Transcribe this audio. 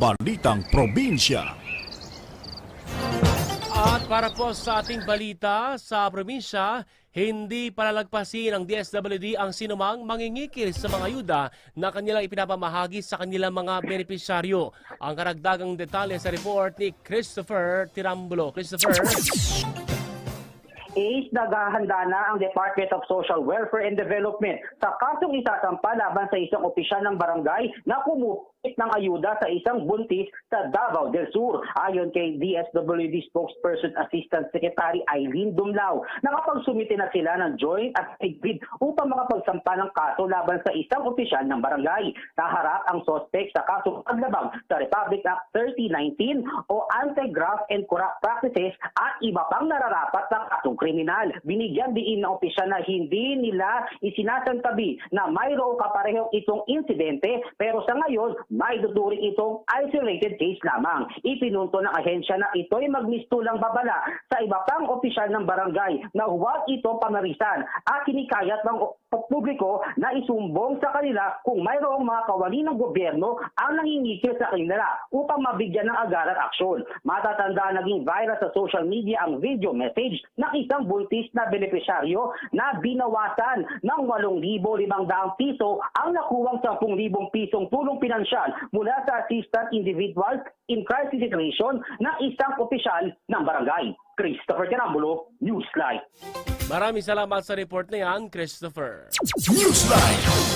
Balitang Probinsya. At para po sa ating balita sa probinsya, hindi palalagpasin ng DSWD ang sinumang mangingikil sa mga ayuda na kanilang ipinapamahagi sa kanilang mga benepisyaryo. Ang karagdagang detalye sa report ni Christopher Tirambulo. Christopher? Is naghahanda na ang Department of Social Welfare and Development sa kasong isasampa laban sa isang opisyal ng barangay na kumupit ng ayuda sa isang buntis sa Davao del Sur. Ayon kay DSWD spokesperson Assistant Secretary Eileen Dumlao, nakapagsumite na sila ng joint at bid upang makapagsampa ng kaso laban sa isang opisyal ng barangay. Naharap ang sospek sa kasong paglabag sa Republic Act 3019 o Anti-Graft and Corrupt Practices at iba pang nararapat na kasong kriminal. Binigyan diin ng opisyal na hindi nila isinasantabi na mayroong kaparehong itong insidente pero sa ngayon may duduring itong isolated case lamang. Ipinunto ng ahensya na ito'y magmistulang babala sa iba pang opisyal ng barangay na huwag ito pamarisan at hinikayat ng publiko na isumbong sa kanila kung mayroong mga kawali ng gobyerno ang nangingikil sa kanila upang mabigyan ng agaran aksyon. Matatanda naging viral sa social media ang video message ng isang buntis na benepisyaryo na binawasan ng 8,500 piso ang nakuwang 10,000 pisong tulong pinansyal mula sa Assistant Individuals in Crisis Situation ng isang opisyal ng barangay. Christopher Tirambulo, Newsline. Maraming salamat sa report na yan, Christopher. Newsline.